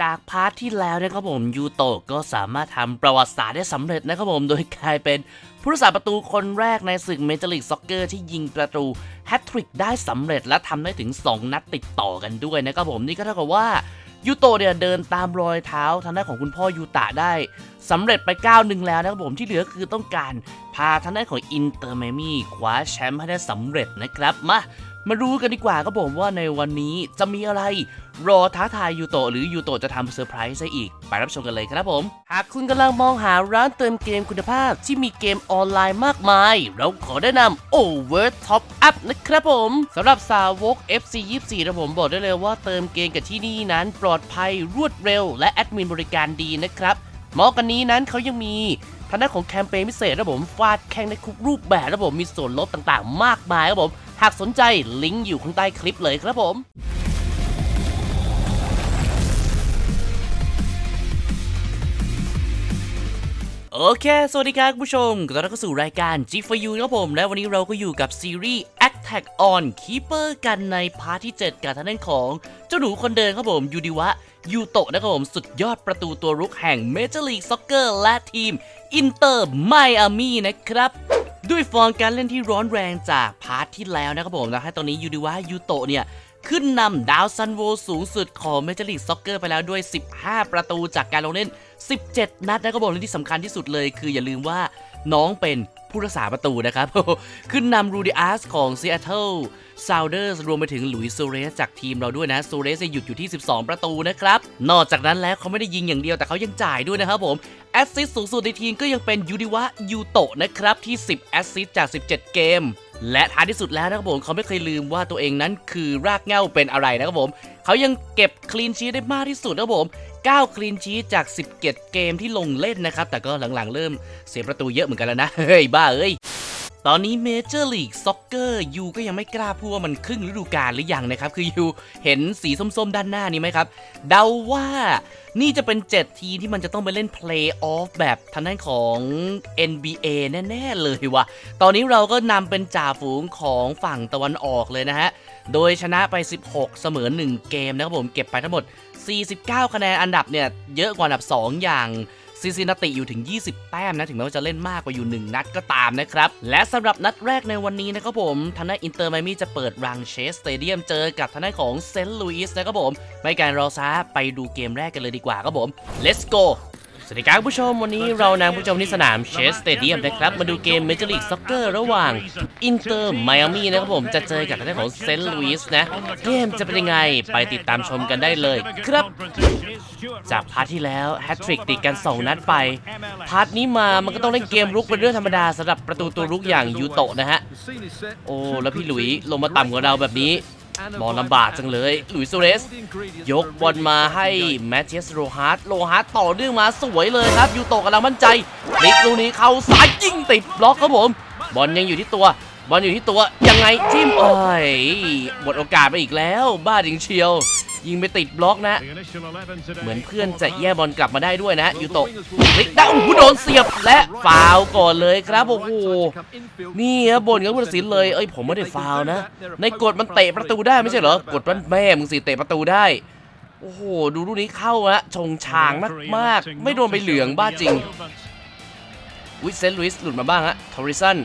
จากพาร์ทที่แล้วนะครับผมยูโตะก็สามารถทำประวัติศาสตร์ได้สำเร็จนะครับผมโดยกลายเป็นผู้รักษาประตูคนแรกในศึกเมเจอร์ลีกซ็อกเกอร์ที่ยิงประตูแฮตทริกได้สำเร็จและทำได้ถึง 2 นัดติดต่อกันด้วยนะครับผมนี่ก็เท่ากับว่ายูโตะเนี่ยเดินตามรอยเท้าทางด้านของคุณพ่อยูตะได้สำเร็จไปก้าวหนึ่งแล้วนะครับผมที่เหลือคือต้องการพาทางด้านของอินเตอร์เมมี่คว้าแชมป์ให้ได้สำเร็จนะครับมา มารู้กันดีกว่าครับผมว่าในวันนี้จะมีอะไรรอท้าทายยูโตะหรือยูโตะจะทำเซอร์ไพรส์ให้อีก ไปรับชมกันเลยครับผม หากคุณกำลังมองหาร้านเติมเกมคุณภาพที่มีเกมออนไลน์มากมาย เราขอแนะนำ Over Top Up นะครับผมสำหรับสาวก FC 24นะผมบอกได้เลยว่าเติมเกมกับที่นี่นั้นปลอดภัยรวดเร็ว และแอดมินบริการดีนะครับเหมาะกันนี้นั้นเขายังมีทางด้านของแคมเปญพิเศษนะผมฟาดแข่งในทุกรูปแบบนะผมมีส่วนลดต่างๆ มากมายครับผม หากสนใจลิงก์อยู่ข้างใต้คลิปเลยครับผมโอเค สวัสดีครับคุณผู้ชมต้อนรับเข้าสู่รายการ G for You นะครับผม และวันนี้เราก็อยู่กับซีรีส์ Attack on Keeper กันในพาร์ทที่ 7กับทางด้นของ เจ้าหนูคนเดินครับผม ยูดิวะ ยูโตะนะครับผมสุดยอดประตูตัวรุกแห่ง Major League Soccer และทีมอินเตอร์ไมอามี่นะครับด้วยฟอร์มการเล่นที่ร้อนแรงจากพาร์ทที่แล้วนะครับผมนะให้ตอนนี้ยูดิวะยูโตะเนี่ย ขึ้นนำดาวซันโวสูงสุดของเมเจอร์ลีกซ็อกเกอร์ไปแล้วด้วย 15 ประตูจากการลงเล่น 17 นัดนะครับผมและที่สำคัญที่สุดเลย คืออย่าลืมว่า น้องเป็นผู้รักษาประตูนะครับ ขึ้นนำรูดิอาสของซีแอตเทิลซาวเดอร์สรวมไปถึงหลุยส์โซเรสจากทีมเราด้วยนะโซเรสหยุดอยู่ที่ 12 ประตูนะครับ นอกจากนั้นแล้วเขาไม่ได้ยิงอย่างเดียวแต่เขายังจ่ายด้วยนะครับผม แอสซิสต์สูงสุดในทีมก็ยังเป็นยูดิวะยูโตะนะครับ ที่ 10 แอสซิสต์จาก 17 เกม และท้ายที่สุดแล้วนะครับผมเขาไม่เคยลืมว่าตัวเองนั้นคือรากเหง้าเป็นอะไรนะครับผมเขายังเก็บคลีนชีตได้มากที่สุดนะครับผม 9คลีนชีตจาก 17 เกมที่ลงเล่นนะครับ แต่ก็หลังๆ เริ่มเสียประตูเยอะเหมือนกันแล้วนะ เฮ้ย บ้าเอ้ยตอนนี้เมเจอร์ลีกซ็อกเกอร์ยูก็ยังไม่กล้าพูดว่ามันครึ่งฤดูกาลหรือยังนะครับ คือยูเห็นสีส้มๆ ด้านหน้านี้ไหมครับ เดาว่านี่จะเป็น 7 ทีมที่มันจะต้องไปเล่นเพลย์ออฟแบบทางด้านของ NBA แน่ ๆ เลยว่ะตอนนี้เราก็นำเป็นจ่าฝูงของฝั่งตะวันออกเลยนะฮะ โดยชนะไป 16 เสมอ 1 เกมนะครับผมเก็บไปทั้งหมด 49 คะแนนอันดับเนี่ยเยอะกว่าอันดับ 2 อย่างซิซินาติอยู่ถึง 20 แต้มนะ ถึงแม้ว่าจะเล่นมากกว่าอยู่ 1 นัดก็ตามนะครับ และสำหรับนัดแรกในวันนี้นะครับผมทางด้านอินเตอร์ไมมี่จะเปิดรังเชสสเตเดียมเจอกับทางด้านของเซนต์ลุยส์นะครับผม ไม่การรอช้าไปดูเกมแรกกันเลยดีกว่าครับผม let's go สวัสดีครับผู้ชม วันนี้เรานำผู้ชมที่สนามเชสสเตเดียมนะครับ มาดูเกมเมเจอร์ลีกซ็อกเกอร์ระหว่างอินเตอร์ไมอามี่นะครับผมจะเจอกับทางด้านของเซนต์ลุยส์นะ เกมจะเป็นยังไงไปติดตามชมกันได้เลยครับ จากพาร์ทที่แล้วแฮตทริกติดกัน 2 นัดไป พาร์ทนี้มามันก็ต้องเล่นเกมรุกเป็นเรื่องธรรมดาสำหรับประตูตัวรุกอย่างยูโตะนะฮะ โอ้ แล้วพี่หลุยลงมาต่ำกว่าเราแบบนี้ มองลำบากจังเลยหลุยส์โซเรส ยกบอลมาให้แมทเทสโรฮาร์ตโรฮาร์ตต่อเนื่องมาสวยเลยครับยูโตะกำลังมั่นใจพลิกลูกนี้เข้าซ้ายยิงติดบล็อกครับผม บอลยังอยู่ที่ตัว บอลอยู่ที่ตัวยังไงจิ้มเอ้ยหมดโอกาสไปอีกแล้ว บ้าจริงเชียว ยิงไปติดบล็อกนะ เหมือนเพื่อนจะแย่บอลกลับมาได้ด้วยนะยูโตะพลิกได้โอ้โหโดนเสียบและฟาวก่อนเลยครับโอ้โหนี่ครับบนกับผู้ตัดสินเลยเอ้ยผมไม่ได้ฟาวนะ ในกฎมันเตะประตูได้ไม่ใช่เหรอกฎมันแม่มึงสิเตะประตูได้โอ้โห ดูลูกนี้เข้าฮะชงชางมากๆไม่โดนไปเหลืองบ้าจริงวิเซนต์ลุยส์หลุดมาบ้างฮะทอริสัน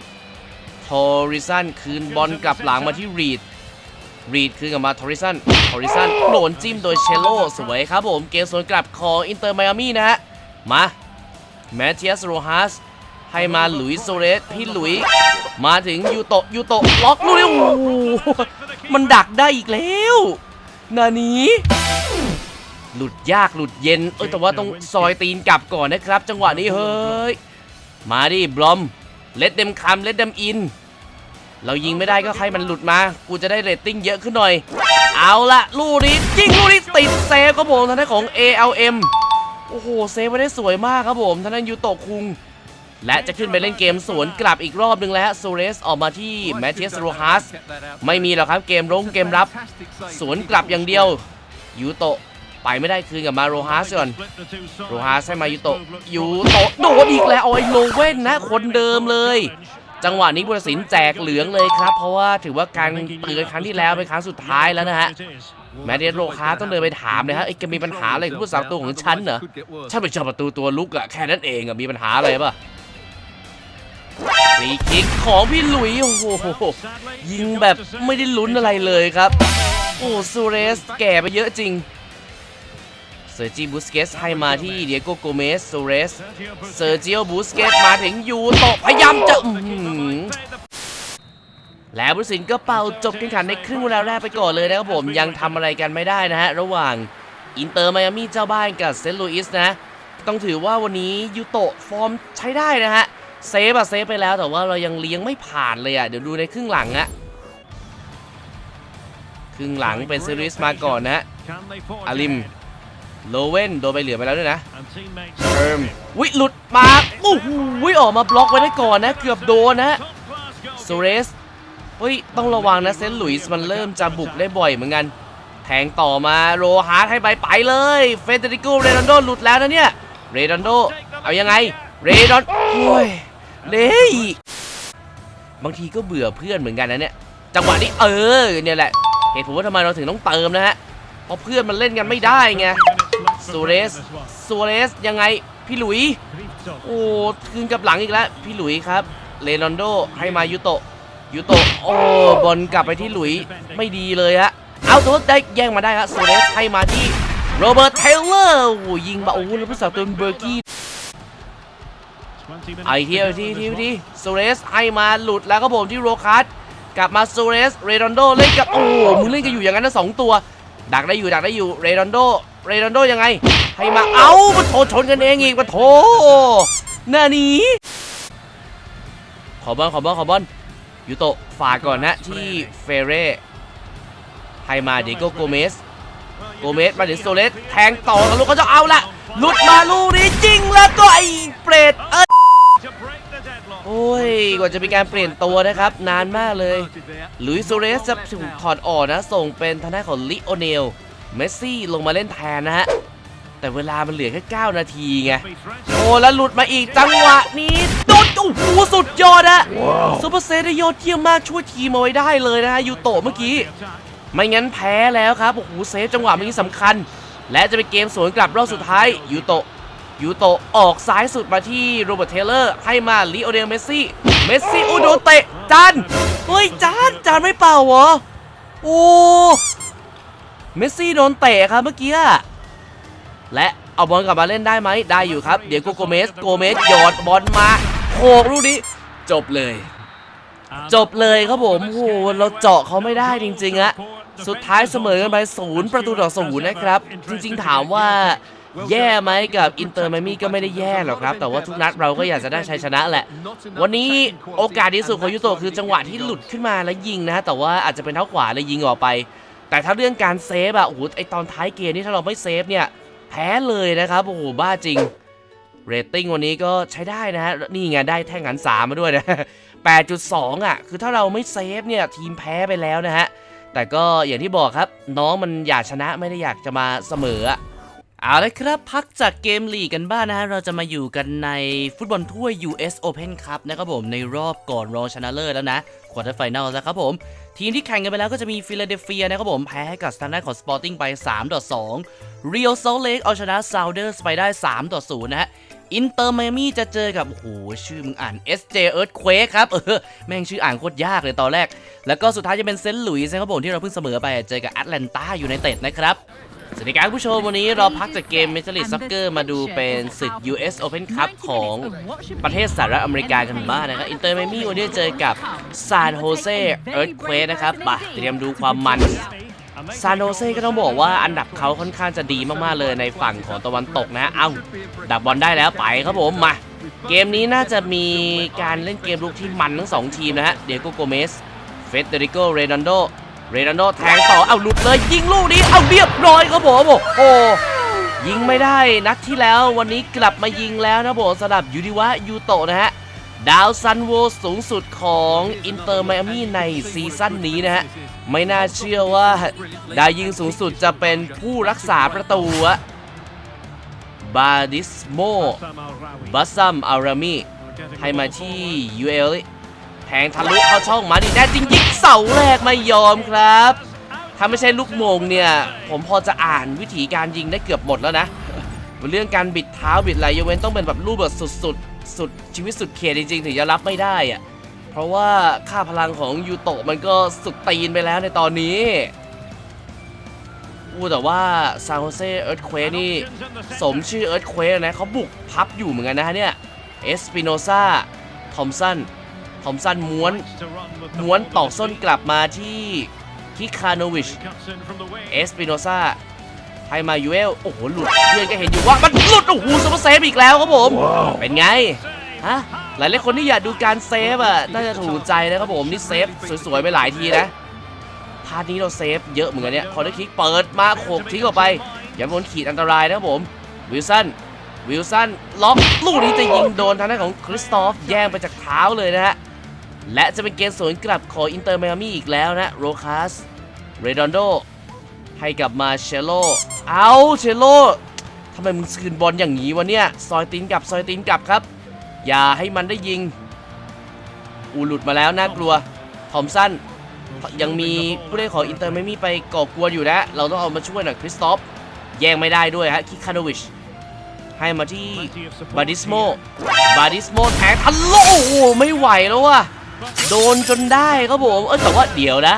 ทอริสันคืนบอลกลับหลังมาที่รีดรีดคืนกลับมาทอริสันทอริสันโดนจิ้มโดยเชลโลสวยครับผมเกมสวนกลับของอินเตอร์ไมอามี่นะฮะมาแมทเทียสโรฮัสให้มาหลุยโซเรสพี่หลุย มาถึงยูโตะยูโตะล็อกลูกนี้โอ้โหมันดักได้อีกแล้วนานี้หลุดยากหลุดเย็นเอ้ยแต่ว่าต้องซอยตีนกลับก่อนนะครับ จังหวะนี้เฮ้ย มาดิบลอม เลดเดมคัมเลดเดมอิน เรายิงไม่ได้ก็ให้มันหลุดมา กูจะได้เรตติ้งเยอะขึ้นหน่อย เอาละลูกนี้ยิงลูกนี้ติดเซฟครับผมทางด้านของ ALM โอ้โหเซฟไว้ได้สวยมากครับผมทางด้านยูโตะคุง และจะขึ้นไปเล่นเกมสวนกลับอีกรอบนึงแล้วโซเรสออกมาที่แมทเทสโรฮัสไม่มีหรอกครับเกมลงเกมรับ สวนกลับอย่างเดียวยูโตะไปไม่ได้คืนกับมาโรฮัสก่อนโรฮัสให้มายูโตะยูโตะโดนอีกแล้วเอาไอ้โลเว่นนะคนเดิมเลย จังหวะนี้ผู้ตัดสินแจกเหลืองเลยครับ เพราะว่าถือว่าการเตือนครั้งที่แล้วเป็นครั้งสุดท้ายแล้วนะฮะแมดเดนโรคาต้องเดินไปถามเลยฮะไอ้แกมีปัญหาอะไรกับผู้สาวตัวของฉันเหรอฉันไปชอบประตูตัวลุกอะแค่นั้นเองอะมีปัญหาอะไรปะฟรีคิกของพี่หลุยโอ้โหยิงแบบไม่ได้ลุ้นอะไรเลยครับ โอ้ซูเรสแก่ไปเยอะจริง เซอร์จิบูสเกสให้มาที่เดียโกโกเมสโซเรสเซอร์จิโอบูสเกตมาถึงยูโตพยายามจะแล้วผู้ตัดสินก็เป่าจบการแข่งขันในครึ่งเวลาแรกไปก่อนเลยนะครับผมยังทำอะไรกันไม่ได้นะฮะ ระหว่างอินเตอร์ไมอามี่เจ้าบ้านกับเซนต์ลุยส์นะ ต้องถือว่าวันนี้ยูโตฟอร์มใช้ได้นะฮะ เซฟอะเซฟไปแล้วแต่ว่าเรายังเลี้ยงไม่ผ่านเลยอะเดี๋ยวดูในครึ่งหลังอะครึ่งหลังเป็นเซริสมาก่อนนะฮะอาลิม โลเว่นโดนใบเหลืองไปแล้วด้วยนะเอิมวิหลุดมาโอ้โหวิออกมาบล็อกไว้ได้ก่อนนะ เกือบโดนนะโซเรสเฮ้ยต้องระวังนะเซนต์หลุยส์มันเริ่มจะบุกได้บ่อยเหมือนกัน แทงต่อมาโรฮาร์ดให้ไปไปเลยเฟเดริโกเรดอนโดหลุดแล้วนะเนี่ยเรดอนโดเอายังไงเรดอนโอ้ยเด้ยบางทีก็เบื่อเพื่อนเหมือนกันนะเนี่ยจังหวะนี้เออเนี่ยแหละเหตุผลว่าทำไมเราถึงต้องเติมนะฮะเพราะเพื่อนมันเล่นกันไม่ได้ไง ซูเรสซูเรสยังไงพี่หลุย โอ้คืนกับหลังอีกแล้ว พี่หลุยครับเรนอนโดให้มายุโตะยุโตะโอ้บอลกลับไปที่หลุยไม่ดีเลยฮะเอาตัวได้แย่งมาได้ครับซูเรสให้มาที่โรเบิร์ตเทเลอร์โอ้ยิงมาโอ้แล้วผู้สาวตัวเบอร์กี้ไอาอีกทีเอาอีกทีทีทีซูเรสให้มาหลุดแล้วก็ผมที่โรคัสกลับมาซูเรสเรดอนโดเล่นกับโอ้มึงเล่นกันอยู่อย่างนั้นนะสองตัว ดักได้อยู่ดักได้อยู่เรดอนโดเรดอนโดยังไง ให้มาเอ้ามาโถชนกันเองอีกมาโถหน้านี้ ขอบอลขอบอลขอบอลยูโตะฝากก่อนนะที่เฟเร่ให้มาเดโกโกเมสโกเมสมาถึงโซเลสแทงต่อกับลูกเขาจะเอาละหลุดมาลูกนี้จริงแล้วก็ไอ้เปรตเอ้ยโอ้ยก ว่าจะมีการเปลี่ยนตัวนะครับ นานมากเลยหลุยส์โซเรสจะถูกถอดออกนะ ส่งเป็นทางด้านของลิโอเนล เมสซี่ลงมาเล่นแทนนะฮะ แต่เวลามันเหลือแค่ 9 นาทีไง โอ้แล้วหลุดมาอีกจังหวะนี้โดนโอ้โหสุดยอดอะซูเปอร์เซตได้ยอดเยี่ยมมากช่วยทีมเอาไว้ได้เลยนะฮะยูโตะเมื่อกี้ ไม่งั้นแพ้แล้วครับโอ้โหเซฟจังหวะเมื่อกี้สำคัญ และจะเป็นเกมสวนกลับรอบสุดท้ายยูโตะ ยูโตออกซ้ายสุดมาที่โรเบิร์ตเทเลอร์ ให้มาลิโอเดลเมสซี่ เมสซี่อุยโดนเตะจานเฮ้ยจานจานไม่เป่าเหรอ โอ้เมสซี่โดนเตะครับเมื่อกี้ และเอาบอลกลับมาเล่นได้ไหมได้อยู่ครับ เดี๋ยวโกโกเมสโกเมสหยอดบอลมาโขกลูกนี้ จบเลย จบเลยครับผมโอ้โหเราเจาะเขาไม่ได้จริงๆอะสุดท้ายเสมอกันไปศูนย์ประตูต่อศูนย์นะครับ จริงๆถามว่า แย่ไหมกับอินเตอร์ไมมี่ก็ไม่ได้แย่หรอกครับ แต่ว่าทุกนัดเราก็อยากจะได้ชัยชนะแหละ วันนี้โอกาสดีสุดของยูโตะคือจังหวะที่หลุดขึ้นมาแล้วยิงนะ แต่ว่าอาจจะเป็นเท้าขวาเลยยิงออกไป แต่ถ้าเรื่องการเซฟอะโอ้โหไอตอนท้ายเกมนี่ถ้าเราไม่เซฟเนี่ยแพ้เลยนะครับโอ้โหบ้าจริงเรตติ้งวันนี้ก็ใช้ได้นะฮะนี่ไงได้แท่งหันสามมาด้วยนะ 8.2 อะ คือถ้าเราไม่เซฟเนี่ยทีมแพ้ไปแล้วนะฮะ แต่ก็อย่างที่บอกครับ น้องมันอยากชนะไม่ได้อยากจะมาเสมออะ เอาละครับ พักจากเกมลีกกันบ้างนะฮะ เราจะมาอยู่กันในฟุตบอลถ้วย US Open Cup นะครับผม ในรอบก่อนรองชนะเลิศแล้วนะควอเตอร์ไฟแนลนะครับผม ทีมที่แข่งกันไปแล้วก็จะมีฟิลาเดลเฟียนะครับผม แพ้ให้กับสแตนดาร์ดของสปอร์ติ้งไป3ต่อ2เรียลโซเลกเอาชนะซาวเดอร์สไปได้3ต่อ0นะฮะอินเตอร์ไมอามี่จะเจอกับ โอ้โห ชื่อมึงอ่าน SJ Earthquake ครับ เออ แม่งชื่ออ่านโคตรยากเลยตอนแรก แล้วก็สุดท้ายจะเป็นเซนต์หลุยส์นะครับผมที่เราเพิ่งเสมอไป เจอกับแอตแลนตาอยู่ในเต็ดนะครับ สวัสดีครับผู้ชมวันนี้เราพักจากเกม Major League Soccer มาดูเป็นศึก US Open Cup ของประเทศสหรัฐอเมริกากันบ้างนะครับ อินเตอร์ไมมี่วันนี้เจอกับซานโฮเซเอิร์ธเควสนะครับมาเตรียมดูความมันซานโฮเซ่ก็ต้องบอกว่าอันดับเขาค่อนข้างจะดีมากๆเลยในฝั่งของตะวันตกนะ เอ้า ดับบอลได้แล้วไปครับผมมา เกมนี้น่าจะมีการเล่นเกมลุกที่มันทั้งสองทีมนะฮะ เดียโกโกเมส เฟเดริโก เรนันโด เรนันโดแทงต่อเอาหลุดเลยยิงลูกนี้เอาเรียบร้อยครับผมโอ้โหยิงไม่ได้นัดที่แล้ววันนี้กลับมายิงแล้วนะผมสำหรับยูดิวะยูโตะนะฮะดาวซันโวสูงสุดของอินเตอร์ไมอามี่ในซีซั่นนี้นะฮะ ไม่น่าเชื่อว่า ดาวยิงสูงสุดจะเป็นผู้รักษาประตูบาดิสโมบัสซัมอารามีให้มาที่ยูเอลแท งทะลุเข้าช่องมาดิแน่จริงยิงเสาแรกไม่ยอมครับ ถ้าไม่ใช่ลูกโมงเนี่ย ผมพอจะอ่านวิธีการยิงได้เกือบหมดแล้วนะ เรื่องการบิดเท้าบิดไหลยกเว้นต้องเป็นแบบรูปแบบสุดสุดสุดชีวิตสุดเขตจริงๆ ถึงจะรับไม่ได้อะเพราะว่าค่าพลังของยูโตะมันก็สุดตีนไปแล้วในตอนนี้อู้แต่ว่าซานโฮเซเอิร์ธเควนี่สมชื่อเอิร์ธเควนะเขาบุกพับอยู่เหมือนกันนะฮะเนี่ยเอสปิโนซาทอมสัน ทอมสันม้วน ม้วนตอกส้นกลับมาที่คิคาโนวิช เอสปิโนซาให้มายูเอล โอ้โห หลุด เพื่อนก็เห็นอยู่ว่า มันหลุด โอ้โหซูเปอร์เซฟอีกแล้วครับผม เป็นไง ฮะ หลายหลายๆคนที่อยากดูการเซฟอะ น่าจะถูกใจนะครับผม นี่เซฟสวยๆ ไปหลายทีนะพาร์ทนี้เราเซฟเยอะเหมือนกันเนี่ย คอร์เนอร์คิกเปิดมาโขกทิ้งออกไป อย่าโดนขีดอันตรายนะครับผม วิลสัน วิลสันล็อก ลูกนี้จะยิงโดนทางด้านของคริสตอฟ แย่งไปจากเท้าเลยนะฮะ และจะเป็นเกมสวนกลับของอินเตอร์ไมอามี่อีกแล้วนะโรคัสเรดอนโดให้กลับมาเชลโลเอาเชลโลทำไมมึงคืนบอลอย่างนี้วะเนี่ยซอยตีนกลับซอยตีนกลับครับ อย่าให้มันได้ยิง อูหลุดมาแล้วน่ากลัวทอมสันยังมีผู้เล่นของอินเตอร์ไมอามี่ไปก่อกวนอยู่นะ เราต้องเอามาช่วยหน่อยคริสตอฟแย่งไม่ได้ด้วยฮะคิคาโนวิชให้มาที่บาดิสโมบาดิสโมแทงทันโลโอ้โหไม่ไหวแล้วว่ะ โดนจนได้ครับผม เออแต่ว่าเดี๋ยวนะ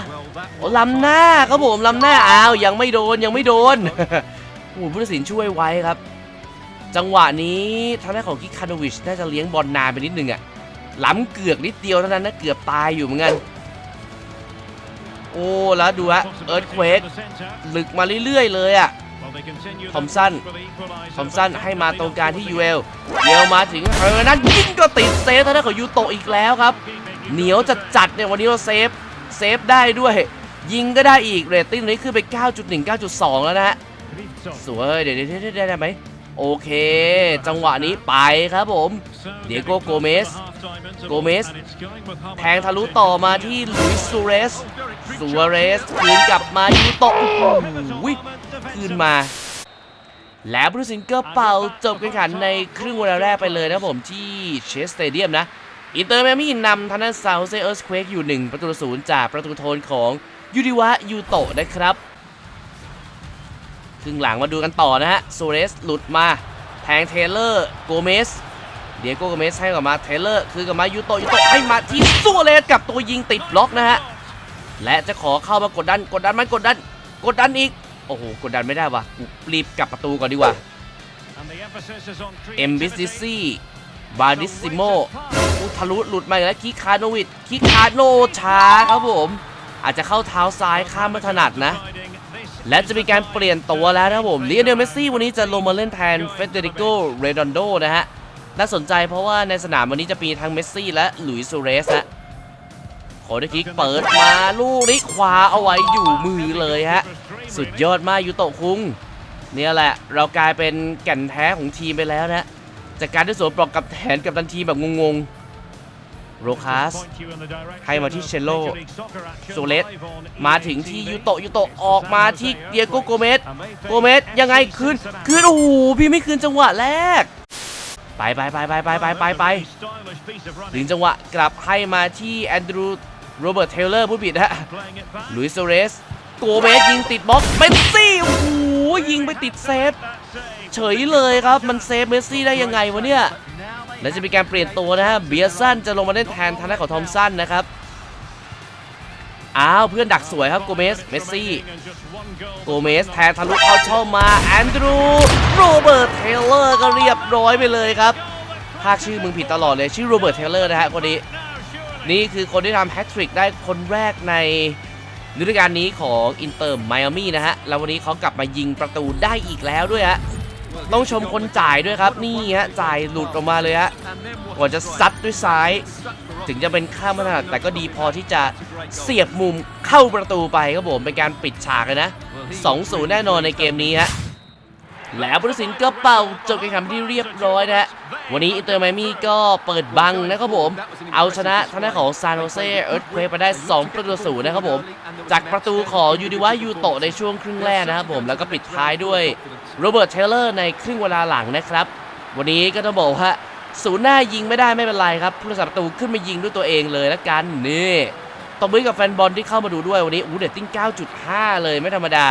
โอ้ลำหน้าครับผมลำหน้าอ้าวยังไม่โดนยังไม่โดนโอ้โหผู้ตัดสินช่วยไว้ครับ จังหวะนี้ทางด้านของคิคาโนวิชน่าจะเลี้ยงบอลนานไปนิดนึงอะล้ำเกือกนิดเดียวเท่านั้นนะเกือบตายอยู่เหมือนกันโอ้แล้วดูฮะเอิร์ธเควกลึกมาเรื่อยๆเลยอะทอมสันทอมสันให้มาตรงกลางที่ยูเอลเดียวมาถึงเฮอร์นั้นยิงก็ติดเซฟทางด้านของยูโตะอีกแล้วครับ เหนียวจัดจัดเนี่ยวันนี้เราเซฟเซฟได้ด้วย ยิงก็ได้อีกเรตติ้งนี้ขึ้นไป 9.1 9.2 แล้วนะฮะสวยเดี๋ยวเดี๋ยวได้ได้ไหมโอเค จังหวะนี้ไปครับผม เดียโกโกเมสโกเมสแทงทะลุต่อมาที่ลุยซูเรสซูเรสคืนกลับมายูโตะโอ้โหคืนมา แล้วบรูซินก็เป่าจบการแข่งขันในครึ่งเวลาแรกไปเลยนะผมที่เชสสเตเดียมนะ อินเตอร์แมมี่นำทางด้านซาวเซเอิร์สเควกอยู่ 1 ประตูต่อศูนย์จากประตูโทนของยูดิวะยูโตะนะครับครึ่งหลังมาดูกันต่อนะฮะโซเรสหลุดมาแทงเทเลอร์โกเมสเดียโกโกเมสให้กลับมาเทเลอร์คือกลับมายูโตะยูโตะให้มาที่ซูเรสกับตัวยิงติดบล็อกนะฮะและจะขอเข้ามากดดันกดดันมันกดดันกดดันอีกโอ้โหกดดันไม่ได้ว่ะกูรีบกลับประตูก่อนดีกว่าเอ็มบิสซิซี่ บาดิสซิโมอุทะลุหลุดมาแล้วคิคาโนวิดคิคาโนช้าครับผม อาจจะเข้าเท้าซ้ายข้ามไม่ถนัดนะ และจะมีการเปลี่ยนตัวแล้วนะครับผมเลียนเดลเมสซี่วันนี้จะลงมาเล่นแทนเฟเดริโกเรดอนโดนะฮะ น่าสนใจเพราะว่าในสนามวันนี้จะมีทั้งเมสซี่และหลุยส์ซูเรสฮะโคดคิกเปิดมาลูกนี้คว้าเอาไว้อยู่มือเลยฮะ สุดยอดมากยูโตะคุงเนี่ยแหละ เรากลายเป็นแก่นแท้ของทีมไปแล้วนะ จากการที่สวมปลอกกับแทนกับทันทีแบบงงๆโรคัสให้มาที่เชลโลโซเลสมาถึงที่ยูโตะยูโตะออกมาที่เดียโกโกเมสโกเมสยังไงคืนคืนโอ้โหพี่ไม่คืนจังหวะแรกไปไปไปไปไปไปไปไปถึงจังหวะกลับให้มาที่แอนดรูโรเบิร์ตเทเลอร์ผู้ผิดฮะลุยสโซเรสโกเมสยิงติดบล็อกเมสซี่โอ้โหยิงไปติดเซฟ เฉยเลยครับ มันเซฟเมสซี่ได้ยังไงวะเนี่ย และจะมีการเปลี่ยนตัวนะฮะ เบียสันจะลงมาเล่นแทนทางด้านของทอมสันนะครับ อ้าว เพื่อนดักสวยครับโกเมส เมสซี่ โกเมสแทนทะลุเข้าช่องมา แอนดรู โรเบิร์ต เทเลอร์ก็เรียบร้อยไปเลยครับภาคชื่อมึงผิดตลอดเลย ชื่อโรเบิร์ต เทเลอร์นะฮะคนนี้ นี่คือคนที่ทำแฮตทริกได้คนแรกในฤดูกาลนี้ของอินเตอร์ไมอามี่นะฮะ แล้ววันนี้เขากลับมายิงประตูได้อีกแล้วด้วยฮะ ต้องชมคนจ่ายด้วยครับ นี่ฮะจ่ายหลุดออกมาเลยฮะก่อนจะซัดด้วยซ้าย ถึงจะเป็นข้ามไม่ถนัดแต่ก็ดีพอที่จะเสียบมุมเข้าประตูไปครับผมเป็นการปิดฉากนะ2-0แน่นอนในเกมนี้ฮะ แล้วผู้ตัดสินก็เป่าจบการแข่งขันที่เรียบร้อยนะฮะวันนี้อินเตอร์ไมอามี่ก็เปิดบังนะครับผม เอาชนะทางด้านของซานโฮเซเอิร์ธเควไปได้ 2 ประตูศูนย์นะครับผม จากประตูของยูดิวะยูโตะในช่วงครึ่งแรกนะครับผมแล้วก็ปิดท้ายด้วยโรเบิร์ตเทเลอร์ในครึ่งเวลาหลังนะครับ วันนี้ก็ต้องบอกว่าศูนย์หน้ายิงไม่ได้ไม่เป็นไรครับผู้รักษาประตูขึ้นมายิงด้วยตัวเองเลยละกันนี่ตบมือกับแฟนบอลที่เข้ามาดูด้วยวันนี้อู้เรตติ้ง 9.5 เลยไม่ธรรมดา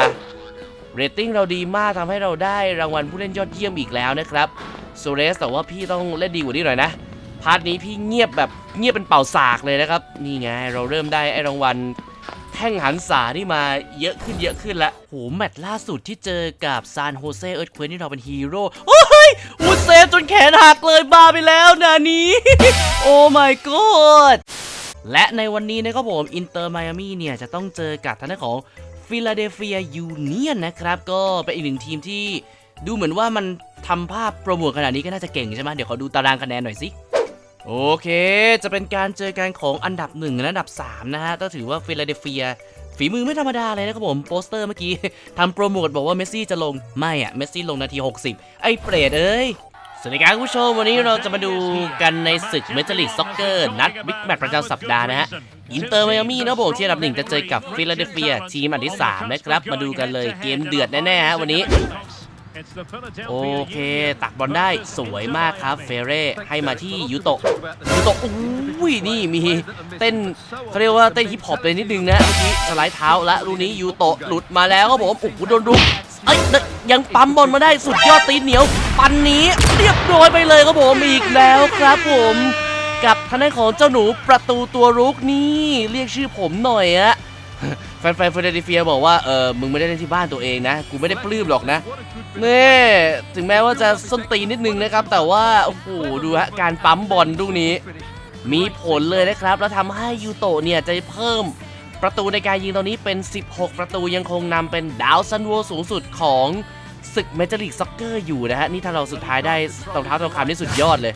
เรตติ้งเราดีมากทำให้เราได้รางวัลผู้เล่นยอดเยี่ยมอีกแล้วนะครับโซเรสแต่ว่าพี่ต้องเล่นดีกว่านี้หน่อยนะ พาร์ทนี้พี่เงียบแบบเงียบเป็นเป่าสากเลยนะครับ นี่ไงเราเริ่มได้ไอรางวัลแท่งหันษาที่มาเยอะขึ้นเยอะขึ้นละโหแมตช์ล่าสุดที่เจอกับซานโฮเซเอิร์ธเควนี่เราเป็นฮีโร่โอ้ยอูเซฟจนแขนหักเลยบ้าไปแล้วนานี้โอ้ my god และในวันนี้นะครับผมอินเตอร์ไมอามี่เนี่ยจะต้องเจอกับทางด้านของ ฟิลาเดลเฟียยูเนียนนะครับ ก็เป็นอีกหนึ่งทีมที่ดูเหมือนว่ามันทำภาพโปรโมทขนาดนี้ก็น่าจะเก่งใช่ไหมเดี๋ยวขอดูตารางคะแนนหน่อยสิ โอเค จะเป็นการเจอกันของอันดับ1และอันดับ 3 นะฮะก็ถือว่าฟิลาเดลเฟียฝีมือไม่ธรรมดาเลยนะครับผมโปสเตอร์เมื่อกี้ทำโปรโมทบอกว่าเมสซี่จะลงไม่อะเมสซี่ลงนาที 60 ไอ้เปรตเอ้ย สวัสดีครับคุณผู้ชม วันนี้เราจะมาดูกันในศึกเมทัลลิกซ็อกเกอร์นัดบิ๊กแมตช์ประจำสัปดาห์นะฮะอินเตอร์ไมอามี่นะผมที่อันดับหนึ่งจะเจอกับฟิลาเดลเฟียทีมอันดับที่3นะครับ มาดูกันเลยเกมเดือดแน่ๆฮะวันนี้ โอเค ตักบอลได้สวยมากครับเฟเร่ให้มาที่ยูโตะยูโตะอุ้ยนี่มีเต้นเขาเรียกว่าเต้นฮิปฮอปเลยนิดนึงนะเมื่อกี้สไลด์เท้าและลูกนี้ยูโตะหลุดมาแล้วครับผมโอ้โหโดนรุมเอ้ยยังปั๊มบอลมาได้สุดยอดตีนเหนียว ปันนี้เรียบร้อยไปเลยครับผมอีกแล้วครับผมกับทางด้านของเจ้าหนูประตูตัวรุกนี่ เรียกชื่อผมหน่อยอะ แฟนๆฟิลาเดลเฟียบอกว่าเออมึงไม่ได้เล่นที่บ้านตัวเองนะ กูไม่ได้ปลื้มหรอกนะเน่ถึงแม้ว่าจะส้นตีนนิดนึงนะครับ แต่ว่าโอ้โหดูฮะการปั๊มบอลลูกนี้ มีผลเลยนะครับ แล้วทำให้ยูโตเนี่ยจะเพิ่มประตูในการยิงตอนนี้เป็น 16 ประตูยังคงนำเป็นดาวซันโวสูงสุดของศึกเมเจอร์ลีกซ็อกเกอร์อยู่นะฮะ นี่ถ้าเราสุดท้ายได้รองเท้าทองคำนี่สุดยอดเลย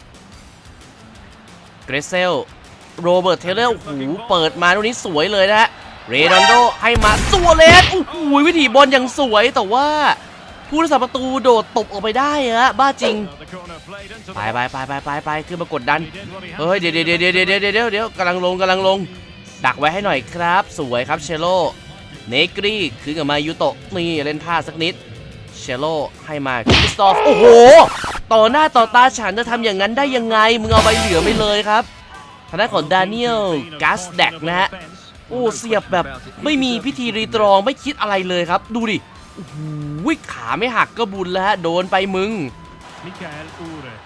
เกรเซล โรเบิร์ตเทเลอร์โอ้โหเปิดมาตรงนี้สวยเลยนะฮะ เรนันโดให้มาสัวเลสโอ้โหวิถีบอลยังสวยแต่ว่า ผู้รักษาประตูโดดตบออกไปได้อะบ้าจริง ไปไปไปไปไปไปขึ้นมากดดัน เฮ้ยเดี๋ยวเดี๋ยวเดี๋ยวเดี๋ยวเดี๋ยวเดี๋ยวเดี๋ยวกำลังลงกำลังลง ดักไว้ให้หน่อยครับ สวยครับเชโลเนกรีคืนกับมายูโตะนี่เล่นท่าสักนิดเชโลให้มาคริสตอฟโอ้โห ต่อหน้าต่อตาฉันจะทำอย่างนั้นได้ยังไง มึงเอาใบเหลือไปเลยครับทางด้านของดานิเอลกัสแดกนะฮะ โอ้เสียบแบบไม่มีพิธีรีตรองไม่คิดอะไรเลยครับ ดูดิโอ้โหขาไม่หักก็บุญแล้วฮะโดนไปมึง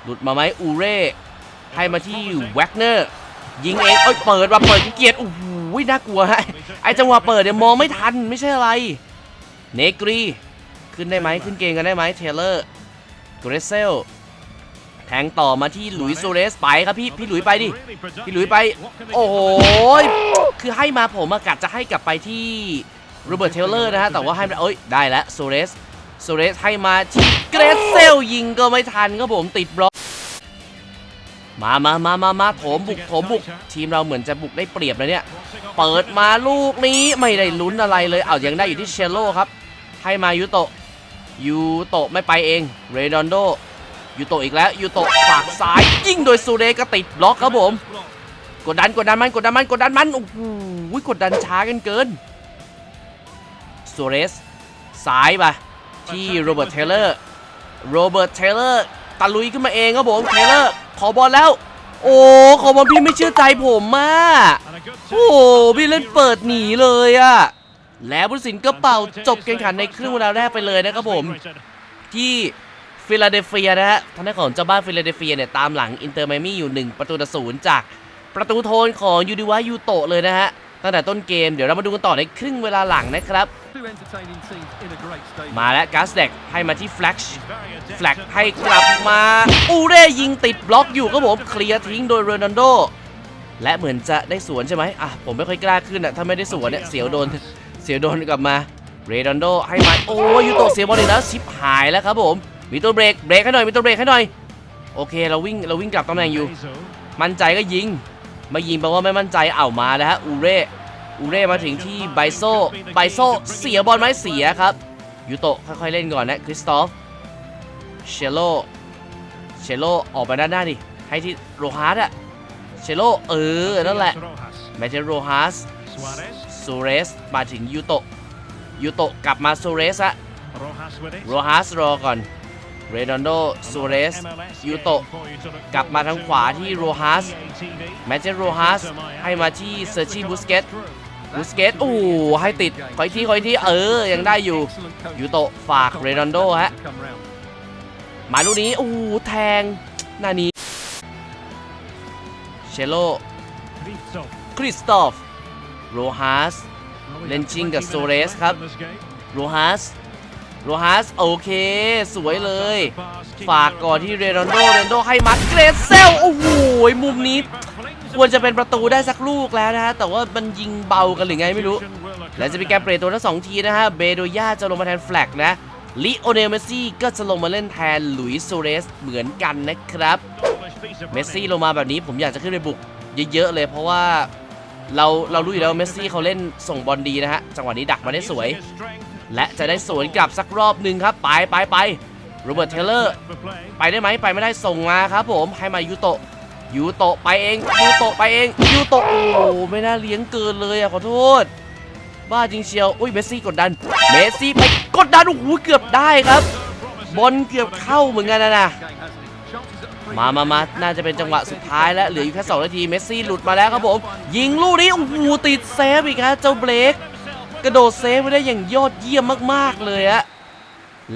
หลุดมาไหมอูเร่ให้มาที่แว็กเนอร์ยิงเองเอ้ยเปิดมาเปิดเกียรติโอ้โหน่ากลัวฮะไอจังหวะเปิดเนี่ยมองไม่ทันไม่ใช่อะไรเนกรีขึ้นได้ไหมขึ้นเกมกันได้ไหมเทเลอร์กรเซล แทงต่อมาที่หลุยส์โซเรสไปครับพี่พี่หลุยไปดิพี่หลุยไป โอ้โหคือให้มาผมอากาศจะให้กลับไปที่โรเบิร์ตเทเลอร์นะฮะแต่ว่าให้มาเอ้ยได้แล้วโซเรสโซเรสให้มาที่เกรเซลยิงก็ไม่ทันครับผมติดบล็อกมามามามามาโถมบุกโถมบุก ทีมเราเหมือนจะบุกได้เปรียบนะเนี่ย เปิดมาลูกนี้ไม่ได้ลุ้นอะไรเลย เอายังได้อยู่ที่เชลโลครับ ให้มายูโตะยูโตะไม่ไปเอง เรดอนโด ยูโตอีกแล้วยูโตฝากซ้ายยิงโดยซูเรก็ติดล็อกครับผม กดดันกดดันมันกดดันมันกดดันมันโอ้โหกดดันช้ากันเกินซูเรสซ้ายไปที่โรเบิร์ตเทเลอร์โรเบิร์ตเทเลอร์ตะลุยขึ้นมาเองครับผมเทเลอร์ขอบอลแล้ว โอ้ขอบอลพี่ไม่เชื่อใจผมมากโอ้พี่เล่นเปิดหนีเลยอะแล้วผู้สินก็เป่าจบการแข่งขันในครึ่งเวลาแรกไปเลยนะครับผมที่ ฟิลาเดลเฟียนะฮะทางด้านของเจ้าบ้านฟิลาเดลเฟียเนี่ยตามหลังอินเตอร์ไมมี่อยู่ 1 ประตูต่อศูนย์จากประตูโทนของยูดิวะยูโตะเลยนะฮะตั้งแต่ต้นเกมเดี๋ยวเรามาดูกันต่อในครึ่งเวลาหลังนะครับ มาแล้วกาสเด็กให้มาที่แฟลชแฟลกให้กลับมาอูเร่ยิงติดบล็อกอยู่ครับผมเคลียร์ทิ้งโดยโรนัลโด และเหมือนจะได้สวนใช่ไหมอะผมไม่ค่อยกล้าขึ้นอะถ้าไม่ได้สวนเนี่ยเสียวโดนเสียวโดนกลับมาเรดันโดให้มาโอ้ยูโตะเสียบอลอีกแล้วชิปหายแล้วครับผม มีตัวเบรกเบรกให้หน่อยมีตัวเบรกให้หน่อยโอเคเราวิ่งเราวิ่งกลับตำแหน่งอยู่ มั่นใจก็ยิงไม่ยิงแปลว่าไม่มั่นใจเอามาแล้วฮะอูเร่อูเร่มาถึงที่ไบโซไบโซเสียบอลไหมเสียครับยูโตะค่อยๆเล่นก่อนนะคริสตอฟเชโลเชโลออกไปด้านหน้าดิให้ที่โรฮาร์ดอะเชโลเออนั่นแหละแมเทโรฮาร์สซูเรสมาถึงยูโตะยูโตะกลับมาซูเรสอะโรฮาสรอก่อน เรดอนโดซูเรสยูโตะกลับมาทางขวาที่โรฮาสแมเจโรฮัสให้มาที่เซอร์ชีบูสเกตบูสเกตโอ้โหให้ติดคอยที่คอยที่เออ ยังได้อยู่ยูโตะฝากเรนันโดฮะมาลูกนี้โอ้โหแทงหน้านี้เชโลคริสตอฟโรฮัสเลนชิงกับโซเรสครับโรฮัส โรฮัสโอเค สวยเลย ฝากก่อนที่เรนันโดเรนันโดให้มัดเกรเซลโอ้โหมุมนี้ ควรจะเป็นประตูได้สักลูกแล้วนะฮะ แต่ว่ามันยิงเบากันหรือไงไม่รู้ และจะมีการเปลี่ยนตัวทั้งสองทีนะฮะ เบโดย่าจะลงมาแทนแฟลกนะลิโอเนลเมสซี่ก็จะลงมาเล่นแทนหลุยส์โซเรสเหมือนกันนะครับ เมสซี่ลงมาแบบนี้ผมอยากจะขึ้นไปบุกเยอะๆเลยเพราะว่าเราเรารู้อยู่แล้วว่าเมสซี่เขาเล่นส่งบอลดีนะฮะ จังหวะนี้ดักมาได้สวย และจะได้สวนกลับสักรอบหนึ่งครับ ไปไปไปโรเบิร์ตเทเลอร์ไปได้ไหมไปไม่ได้ส่งมาครับผมให้มายูโตะยูโตะไปเองยูโตะไปเองยูโตะโอ้ไม่น่าเลี้ยงเกินเลยอะขอโทษ บ้าจริงเชียวอุ้ยเมสซี่กดดันเมสซี่ไปกดดันโอ้โหเกือบได้ครับบอลเกือบเข้าเหมือนกันนะนะมามามาน่าจะเป็นจังหวะสุดท้ายแล้วเหลืออยู่แค่2นาทีเมสซี่หลุดมาแล้วครับผม ยิงลูกนี้โอ้โหติดเซฟอีกครับเจ้าเบรก กระโดดเซฟไว้ได้อย่างยอดเยี่ยมมากๆเลยอะ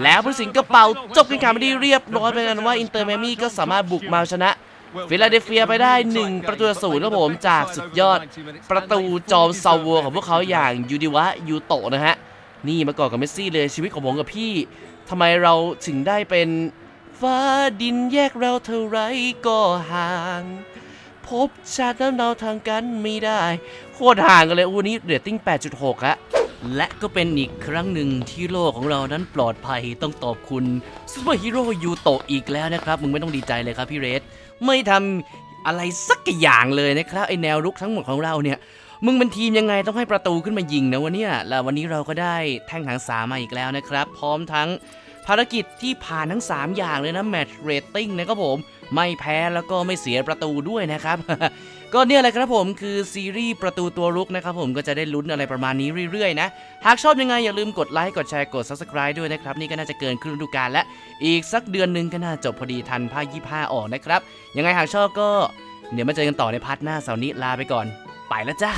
แล้วผู้สิงกระเป๋าจบการแข่งขันไปได้เรียบร้อยไปกันว่าอินเตอร์แมมี่ก็สามารถบุกมาชนะฟิลาเดลเฟียไปได้ 1 ประตูศูนย์ครับผมจากสุดยอด ประตูจอมซาวัวของพวกเขาอย่างยูดิวะยูโตะนะฮะ นี่มาก่อนกับเมสซี่เลยชีวิตของผมกับพี่ทำไมเราถึงได้เป็นฟ้าดินแยกเราเท่าไรก็ห่าง พบชาติแล้วเราทางกันไม่ได้ โคตรห่างกันเลยอู้นี้เรตติ้ง 8.6อะและก็เป็นอีกครั้งหนึ่งที่โลกของเรานั้นปลอดภัยต้องตอบคุณซูเปอร์ฮีโร่ยูโตะอีกแล้วนะครับ มึงไม่ต้องดีใจเลยครับพี่เรส ไม่ทำอะไรสักอย่างเลยนะครับ ไอแนวรุกทั้งหมดของเราเนี่ย มึงเป็นทีมยังไงต้องให้ประตูขึ้นมายิงนะวันนี้แล้ววันนี้เราก็ได้แท่งหางสามาอีกแล้วนะครับ พร้อมทั้งภารกิจที่ผ่านทั้ง 3 อย่างเลยนะแมตช์เรตติ้งนะครับผม ไม่แพ้แล้วก็ไม่เสียประตูด้วยนะครับ ก็เนี่ยแหละครับผมคือซีรีส์ประตูตัวรุกนะครับผมก็จะได้ลุ้นอะไรประมาณนี้เรื่อยๆนะหากชอบยังไงอย่าลืมกดไลค์กดแชร์กด Subscribe ด้วยนะครับ นี่ก็น่าจะเกินครึ่งฤดูกาลและอีกสักเดือนหนึงก็น่าจบพอดีทันภาค25ออกนะครับยังไงหากชอบก็ เดี๋ยวมาเจอกันต่อในพาร์ทหน้าเสาร์นี้ลาไปก่อน ไปแล้วจ้า